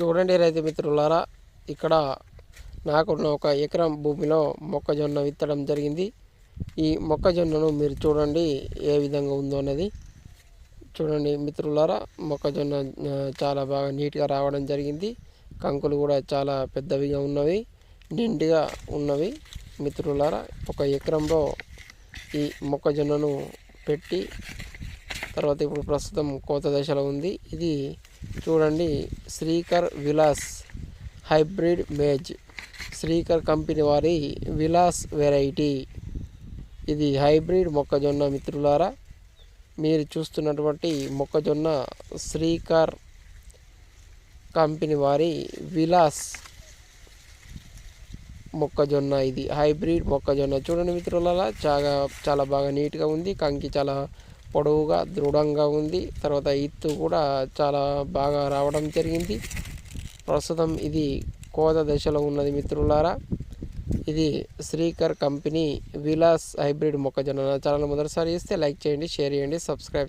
చూడండి రైతు మిత్రులారా ఇక్కడ నాకున్న ఒక ఎకరం భూమిలో మొక్కజొన్న విత్తడం జరిగింది. ఈ మొక్కజొన్నను మీరు చూడండి ఏ విధంగా ఉందో అన్నది. చూడండి మిత్రులారా మొక్కజొన్న చాలా బాగా నీట్గా రావడం జరిగింది. కంకులు కూడా చాలా పెద్దవిగా ఉన్నవి నిండుగా ఉన్నవి. మిత్రులారా ఒక ఎకరంలో ఈ మొక్కజొన్నను పెట్టి తర్వాత ఇప్పుడు ప్రస్తుతం కోత దశలో ఉంది. ఇది చూడండి Srikar Vilas hybrid maize. Srikar company వారి విలాస్ వెరైటీ. ఇది హైబ్రిడ్ మొక్కజొన్న మిత్రులారా మీరు చూస్తున్నటువంటి మొక్కజొన్న శ్రీకర్ కంపెనీ వారి విలాస్ మొక్కజొన్న ఇది. హైబ్రిడ్ మొక్కజొన్న. చూడండి మిత్రులారా చాలా చాలా బాగా నీట్గా ఉంది. కంకి చాలా పొడవుగా దృఢంగా ఉంది. తర్వాత ఇత్తు కూడా చాలా బాగా రావడం జరిగింది. ప్రస్తుతం ఇది కోత దశలో ఉన్నది మిత్రులారా. ఇది శ్రీకర్ కంపెనీ విలాస్ హైబ్రిడ్ మొక్కజొన్న ఛానల్. మొదటిసారి ఇస్తే లైక్ చేయండి షేర్ చేయండి సబ్స్క్రైబ్ చేయండి.